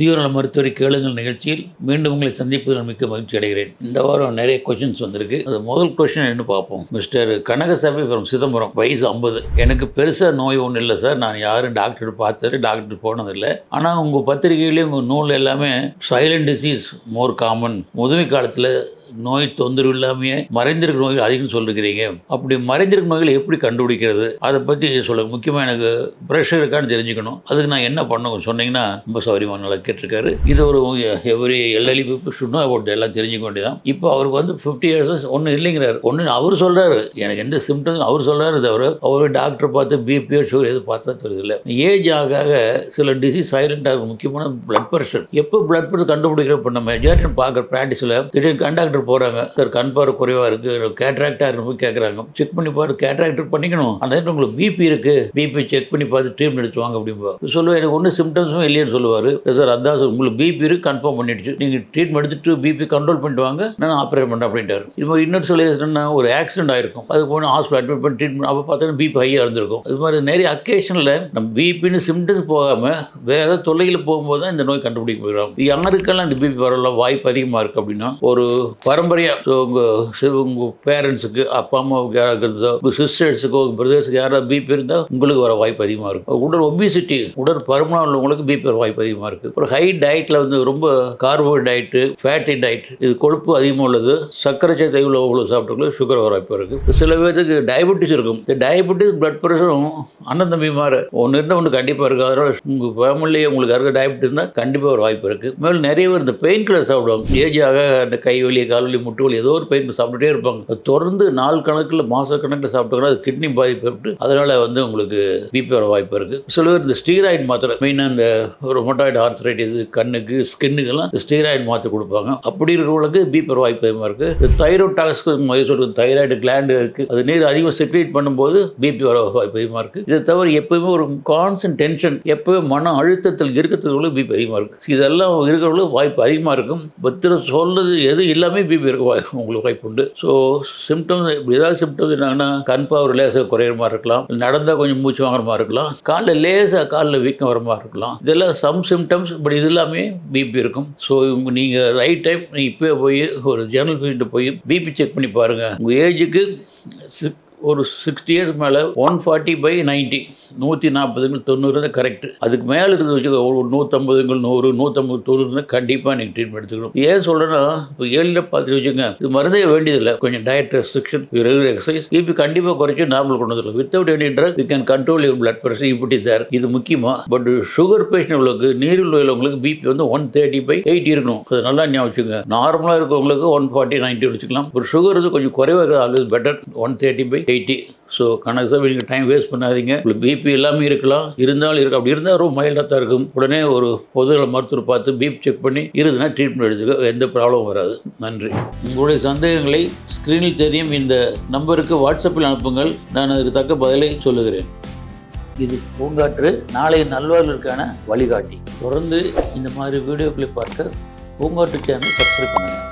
முதியோர் நல மருத்துவரை கேளுங்கள் நிகழ்ச்சியில். மீண்டும் உங்களை சந்திப்பதில் மிக்க மகிழ்ச்சி அடைகிறேன். இந்த வாரம் நிறைய கொஷின்ஸ் வந்திருக்கு. அது முதல் கொஷின் என்ன பார்ப்போம். மிஸ்டர் கனகசாமி ஃப்ரம் சிதம்பரம் வயசு ஐம்பது. எனக்கு பெருசாக நோய் ஒன்றும் இல்லை சார் நான் யாரும் டாக்டர் பார்த்துட்டு டாக்டர் போனதில்லை ஆனால் உங்கள் பத்திரிகையிலேயும் உங்கள் நூல் எல்லாமே சைலண்ட் டிசீஸ் மோர் காமன் முதுமை காலத்தில் நோய் தொந்தரவு இல்லாமையே மறைந்திருக்க நோய்கள் அதிகம் சொல்லிருக்கிறீங்க. அப்படி மறைந்திருக்க நோய்களை எப்படி கண்டுபிடிக்கிறது? அதை பற்றி சொல்ல முக்கியமாக எனக்கு ப்ரெஷர் இருக்கான்னு தெரிஞ்சுக்கணும். அதுக்கு நான் என்ன பண்ணணும் சொன்னீங்கன்னா ரொம்ப சௌரியமாக நல்லா கேட்டிருக்காரு. இது ஒரு எவ்ரி எல்எல்இ பீப்புள் ஷுட்னோ அபவுட் எல்லாம் தெரிஞ்சுக்க வேண்டியதான் இப்போ அவருக்கு வந்து ஃபிஃப்டி இயர்ஸ் ஒன்றும் இல்லைங்கிறார். ஒன்று அவர் சொல்கிறாரு எனக்கு எந்த சிம்டம்ஸ் அவர் சொல்கிறாரு தவிர அவர் டாக்டர் பார்த்து பிபிஓ ஷுகர் எது பார்த்தா தெரியல ஏஜ் ஆக ஆக சில டிசீஸ் சைலண்டாக இருக்கும். முக்கியமான பிளட் ப்ரெஷர் எப்போ பிளட் ப்ரெஷர் கண்டுபிடிக்கிற இப்போ நம்ம மெஜாரிட்டி பார்க்குற ப்ராக்டிஸில் திடீர்னு கண்டாக்டர் போகிறாங்க சார் கண் பார்வை குறைவாக இருக்குது கேட்ராக்டாக இருக்கு கேட்குறாங்க செக் பண்ணி பாரு கேட்ராக்டர் பண்ணிக்கணும். அந்த நேரத்தில் உங்களுக்கு பிபி இருக்குது பிபி செக் பண்ணி பார்த்து ட்ரீட்மெண்ட் எடுத்துவாங்க அப்படிம்பா சொல்லுவேன் எனக்கு ஒன்றும் சிம்டம்ஸும் இல்லைன்னு சொல்லுவார். சார் அதான் சார். உங்களுக்கு பிபி இருக்கு கன்ஃபார்ம் பண்ணிடுச்சு. நீங்கள் ட்ரீட்மெண்ட் எடுத்துட்டு பிபி கண்ட்ரோல் பண்ணிட்டு வாங்க. நான் ஆப்ரேட் பண்ணுறேன் அப்படின்ட்டார். இது மாதிரி இன்னொரு சொல்லி ஒரு ஆக்சிடென்ட் ஆயிருக்கும். அது போன ஹாஸ்பிட்டல் அட்மிட் பண்ணி ட்ரீட்மெண்ட் அப்போ பார்த்தீங்கன்னா பிபி ஹையாக இருந்திருக்கும். இது மாதிரி நிறைய அக்கேஷனில் நம்ம பிபின்னு சிம்டம்ஸ் போகாமல் வேறு ஏதாவது தொல்லையில் போகும்போது தான் இந்த நோய் கண்டுபிடிக்க போயிடும் யாருக்கெல்லாம் இந்த பிபி வரல வாய்ப்பு அதிகமாக இருக்குது அப்படின்னா ஒரு பரம்பரையாக உங்கள் உங்கள் பேரண்ட்ஸுக்கு அப்பா அம்மாவுக்கு யாராவது இருந்ததோ உங்கள் சிஸ்டர்ஸுக்கோ உங்கள் பிரதர்ஸுக்கு யாராவது பிபி இருந்தால் உங்களுக்கு வர வாய்ப்பு அதிகமாக இருக்கும். உடல் ஒபிசிட்டி உடல் பருமனாக உள்ளவங்களுக்கு பிபி வர வாய்ப்பு அதிகமாக இருக்குது அப்புறம் ஹை டயட்டில் வந்து ரொம்ப கார்போஹைட்ரேட்டு ஃபேட்டி டயட் இது கொழுப்பு அதிகமாக உள்ளது. சர்க்கரை சத்தை உள்ள உள்ள சாப்பிட்டவங்களுக்கு சுகர் வர வாய்ப்பு இருக்குது சில பேருக்கு டயபெட்டிஸ் இருக்கும். இந்த டயபெட்டிஸ் பிளட் ப்ரெஷரும் அண்ணன் தம்பி மாறு. ஒன்று இருந்தால் ஒன்று கண்டிப்பாக இருக்குது அதனால் உங்கள் ஃபேமிலியே உங்களுக்கு யாருக்கு டயபெட்டிஸ் இருந்தால் கண்டிப்பாக ஒரு வாய்ப்பு இருக்குது மேலும் நிறைய பேர் இந்த பெயின் கில்லர் சாப்பிடுவாங்க. ஏஜ் ஆக அந்த கை வலி கால் வலி ஏதோ ஒரு பெயின் சாப்பிட்டுட்டே இருப்பாங்க. தொடர்ந்து நாள் கணக்கில் மாத கணக்கில் சாப்பிட்டாங்கன்னா அது கிட்னி பாதிப்பு ஏற்பட்டு அதனால் வந்து உங்களுக்கு பிபி வர வாய்ப்பு இருக்குது சில பேர் இந்த ஸ்டீராய்டு மாத்திரை மெயினாக இந்த ரொமட்டாய்டு ஆர்த்தரைட்டிஸ் கண்ணுக்கு ஸ்கின்னுக்கெல்லாம் ஸ்டீராய்டு மாத்திரை கொடுப்பாங்க. அப்படி இருக்கிறவங்களுக்கு பிபி வர வாய்ப்பு அதிகமாக இருக்குது இந்த தைராய்டு டாக்ஸ் சொல்கிறது தைராய்டு கிளாண்டு இருக்குது அது நீர் அதிகமாக செக்ரேட் பண்ணும்போது பிபி வர வாய்ப்பு அதிகமாக இருக்குது இதை தவிர எப்பயுமே ஒரு கான்ஸ்டன்ட் டென்ஷன் எப்பவுமே மன அழுத்தத்தில் இருக்கிறதுக்கு பிபி அதிகமாக இருக்குது இதெல்லாம் இருக்கிறவங்களுக்கு வாய்ப்பு அதிகமாக இருக்கும். பத்திர சொல்றது எது எல்லாமே பிபி வாய்ப்பு உங்களுக்கு வாய்ப்பு உண்டு. ஸோ சிம்டம்ஸ் ஏதாவது சிம்டம்ஸ் என்னன்னா கண் பவர் லேசாக குறையிற மாதிரி இருக்கலாம். நடந்தால் கொஞ்சம் மூச்சு வாங்குற மாதிரி இருக்கலாம். காலில் லேசாக காலில் வீக்கம் வர மாதிரி இருக்கலாம். இதெல்லாம் சம் சிம்டம்ஸ் பட் இது எல்லாமே பிபி இருக்கும். ஸோ நீங்கள் ரைட் டைம் நீங்கள் இப்போயே போய் ஒரு ஜெனரல் ஃபீல்டு போய் பிபி செக் பண்ணி பாருங்கள் உங்கள் ஏஜுக்கு ஒரு சிக்ஸ்டி இயர்ஸ் மேலே ஒன் ஃபார்ட்டி பை நைன்ட்டி நூற்றி நாற்பதுங்கள் தொண்ணூறு தான் கரெக்ட் அதுக்கு மேலே இருந்து வச்சுக்கோ ஒரு நூற்றம்பதுங்கள் நூறு நூற்றம்பது தொண்ணூறுனா கண்டிப்பாக நீங்கள் ட்ரீட்மெண்ட் எடுத்துக்கணும். ஏன் சொல்கிறேன்னா இப்போ ஏழில் பார்த்து வச்சுங்க இது மருந்தே வேண்டியதில்லை. கொஞ்சம் டயட் ரெஸ்ட்ரிக்ஷன் ரெகுலர் எக்ஸசைஸ் இப்போ கண்டிப்பாக குறைச்சி நார்மல் கொண்டு வந்துடலாம். Without any drug you can control your blood pressure இப்படி தேர் இது முக்கியமாக பட் சுகர் பேஷண்ட் உள்ளவங்களுக்கு நீரில் உள்ளவங்களுக்கு பிபி வந்து ஒன் தேர்ட்டி பை எயிட்டி இருக்கணும். அது நல்லா ஞாபகம் வச்சுங்க நார்மலாக இருக்கிறவங்களுக்கு ஒன் ஃபார்ட்டி நைன்ட்டி வச்சுக்கலாம். ஒரு சுகர் வந்து கொஞ்சம் குறைவாக இருக்கிறது always better one thirty by eighty so கணக்கு சார் நீங்கள் டைம் வேஸ்ட் பண்ணாதீங்க. உங்களுக்கு பிபி எல்லாமே இருக்கலாம். இருந்தாலும் இருக்கு அப்படி இருந்தால் ரொம்ப மைல்டாக தான் இருக்கும். உடனே ஒரு பொது மருத்துவர் பார்த்து பிபி செக் பண்ணி இருதுன்னா ட்ரீட்மெண்ட் எடுத்துக்க. எந்த ப்ராப்ளமும் வராது. நன்றி. உங்களுடைய சந்தேகங்களை ஸ்க்ரீனில் தெரியும். இந்த நம்பருக்கு வாட்ஸ்அப்பில் அனுப்புங்கள். நான் அதற்கு தக்க பதிலை சொல்லுகிறேன். இது பூங்காற்று நாளைய நல்வாழ்வுக்கான வழிகாட்டி. தொடர்ந்து இந்த மாதிரி வீடியோக்களை பார்க்க பூங்காற்று சேனல் சப்ஸ்கிரைப் பண்ணுங்கள்